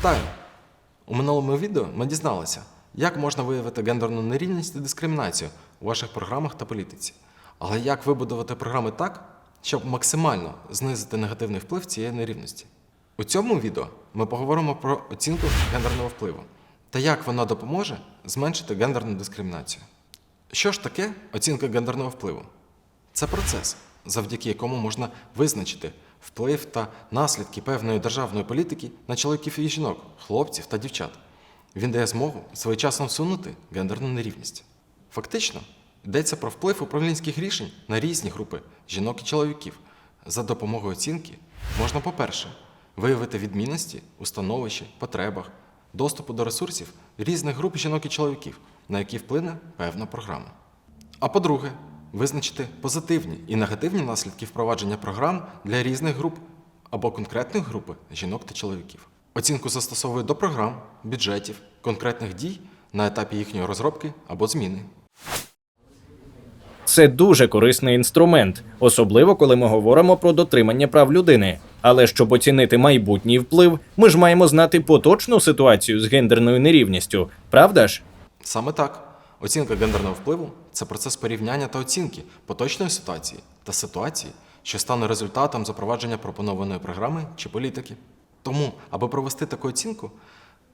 Вітаю! У минулому відео ми дізналися, як можна виявити гендерну нерівність і дискримінацію у ваших програмах та політиці. Але як вибудувати програми так, щоб максимально знизити негативний вплив цієї нерівності? У цьому відео ми поговоримо про оцінку гендерного впливу та як вона допоможе зменшити гендерну дискримінацію. Що ж таке оцінка гендерного впливу? Це процес, завдяки якому можна визначити вплив та наслідки певної державної політики на чоловіків і жінок, хлопців та дівчат. Він дає змогу своєчасно всунути гендерну нерівність. Фактично, йдеться про вплив управлінських рішень на різні групи жінок і чоловіків. За допомогою оцінки можна, по-перше, виявити відмінності у становищі, потребах, доступу до ресурсів різних груп жінок і чоловіків, на які вплине певна програма. А по-друге, визначити позитивні і негативні наслідки впровадження програм для різних груп або конкретної групи жінок та чоловіків. Оцінку застосовують до програм, бюджетів, конкретних дій на етапі їхньої розробки або зміни. Це дуже корисний інструмент, особливо коли ми говоримо про дотримання прав людини. Але щоб оцінити майбутній вплив, ми ж маємо знати поточну ситуацію з гендерною нерівністю, правда ж? Саме так. Оцінка гендерного впливу це процес порівняння та оцінки поточної ситуації та ситуації, що стане результатом запровадження пропонованої програми чи політики. Тому, аби провести таку оцінку,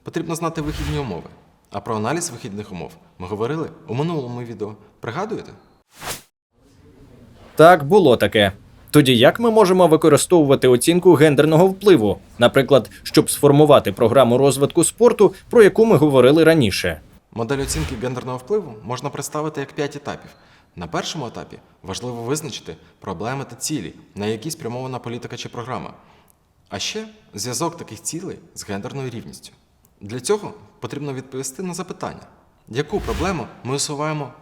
потрібно знати вихідні умови. А про аналіз вихідних умов ми говорили у минулому відео. Пригадуєте? Так, було таке. Тоді як ми можемо використовувати оцінку гендерного впливу, наприклад, щоб сформувати програму розвитку спорту, про яку ми говорили раніше? Модель оцінки гендерного впливу можна представити як 5 етапів. На першому етапі важливо визначити проблеми та цілі, на які спрямована політика чи програма. А ще зв'язок таких цілей з гендерною рівністю. Для цього потрібно відповісти на запитання, яку проблему ми усуваємо,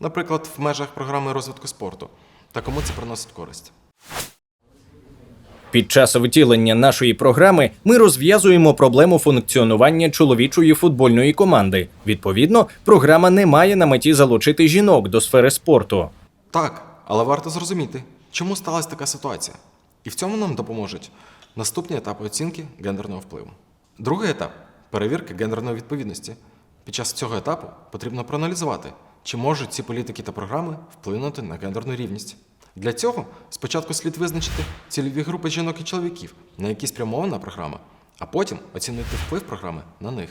наприклад, в межах програми розвитку спорту, та кому це приносить користь. Під час втілення нашої програми ми розв'язуємо проблему функціонування чоловічої футбольної команди. Відповідно, програма не має на меті залучити жінок до сфери спорту. Так, але варто зрозуміти, чому сталася така ситуація. І в цьому нам допоможуть наступні етапи оцінки гендерного впливу. Другий етап перевірка гендерної відповідності. Під час цього етапу потрібно проаналізувати, чи можуть ці політики та програми вплинути на гендерну рівність. Для цього спочатку слід визначити цільові групи жінок і чоловіків, на які спрямована програма, а потім оцінити вплив програми на них.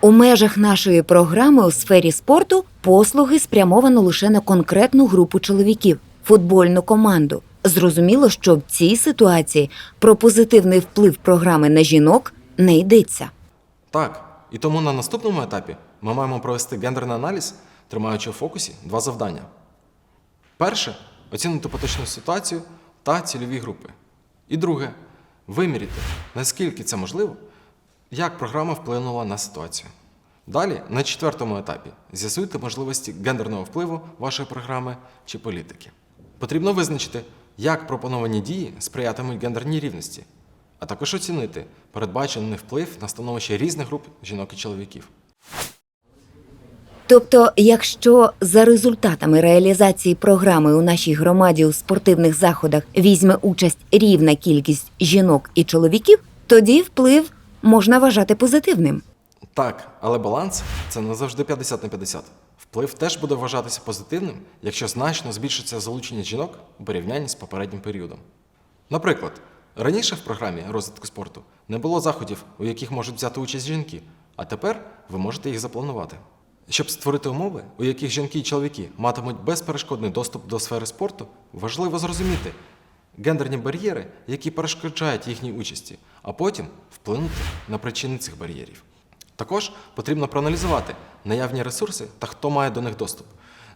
У межах нашої програми у сфері спорту послуги спрямовано лише на конкретну групу чоловіків футбольну команду. Зрозуміло, що в цій ситуації про позитивний вплив програми на жінок не йдеться. Так, і тому на наступному етапі ми маємо провести гендерний аналіз, тримаючи у фокусі два завдання. Перше оцінити поточну ситуацію та цільові групи. І друге виміряти, наскільки це можливо, як програма вплинула на ситуацію. Далі, на четвертому етапі, з'ясуйте можливості гендерного впливу вашої програми чи політики. Потрібно визначити, як пропоновані дії сприятимуть гендерній рівності, а також оцінити передбачений вплив на становище різних груп жінок і чоловіків. Тобто, якщо за результатами реалізації програми у нашій громаді у спортивних заходах візьме участь рівна кількість жінок і чоловіків, тоді вплив можна вважати позитивним. Так, але баланс це не завжди 50 на 50. Вплив теж буде вважатися позитивним, якщо значно збільшиться залучення жінок у порівнянні з попереднім періодом. Наприклад, раніше в програмі розвитку спорту не було заходів, у яких можуть взяти участь жінки, а тепер ви можете їх запланувати. Щоб створити умови, у яких жінки і чоловіки матимуть безперешкодний доступ до сфери спорту, важливо зрозуміти гендерні бар'єри, які перешкоджають їхній участі, а потім вплинути на причини цих бар'єрів. Також потрібно проаналізувати наявні ресурси та хто має до них доступ.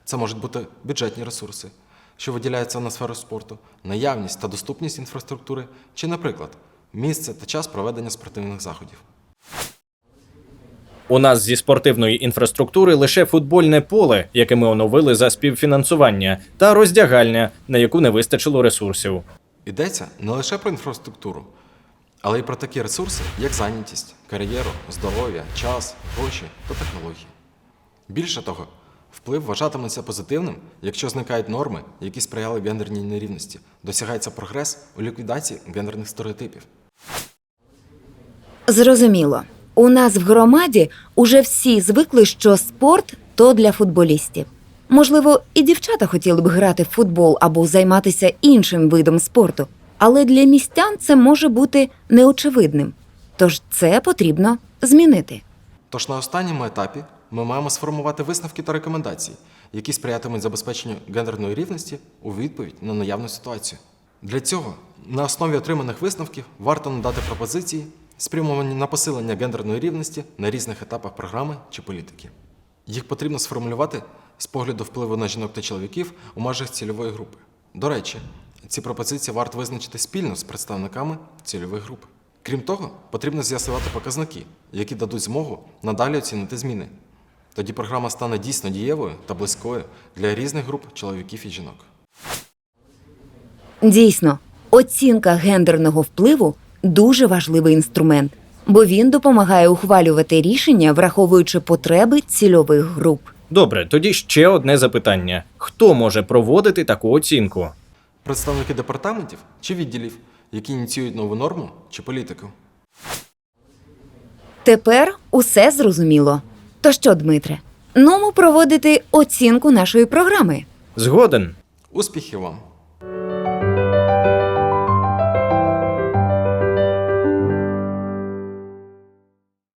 Це можуть бути бюджетні ресурси, що виділяються на сферу спорту, наявність та доступність інфраструктури, чи, наприклад, місце та час проведення спортивних заходів. У нас зі спортивної інфраструктури лише футбольне поле, яке ми оновили за співфінансування, та роздягальня, на яку не вистачило ресурсів. Йдеться не лише про інфраструктуру, але й про такі ресурси, як зайнятість, кар'єру, здоров'я, час, гроші та технології. Більше того, вплив вважатиметься позитивним, якщо зникають норми, які сприяли гендерній нерівності, досягається прогрес у ліквідації гендерних стереотипів. Зрозуміло. У нас в громаді уже всі звикли, що спорт то для футболістів. Можливо, і дівчата хотіли б грати в футбол або займатися іншим видом спорту, але для містян це може бути неочевидним. Тож це потрібно змінити. Тож на останньому етапі ми маємо сформувати висновки та рекомендації, які сприятимуть забезпеченню гендерної рівності у відповідь на наявну ситуацію. Для цього на основі отриманих висновків варто надати пропозиції, спрямовані на посилення гендерної рівності на різних етапах програми чи політики. Їх потрібно сформулювати з погляду впливу на жінок та чоловіків у межах цільової групи. До речі, ці пропозиції варто визначити спільно з представниками цільових груп. Крім того, потрібно з'ясувати показники, які дадуть змогу надалі оцінити зміни. Тоді програма стане дійсно дієвою та близькою для різних груп чоловіків і жінок. Дійсно, оцінка гендерного впливу дуже важливий інструмент, бо він допомагає ухвалювати рішення, враховуючи потреби цільових груп. Добре, тоді ще одне запитання: хто може проводити таку оцінку? Представники департаментів чи відділів, які ініціюють нову норму чи політику. Тепер усе зрозуміло. То що, Дмитре, ну проводити оцінку нашої програми. Згоден. Успіхів вам!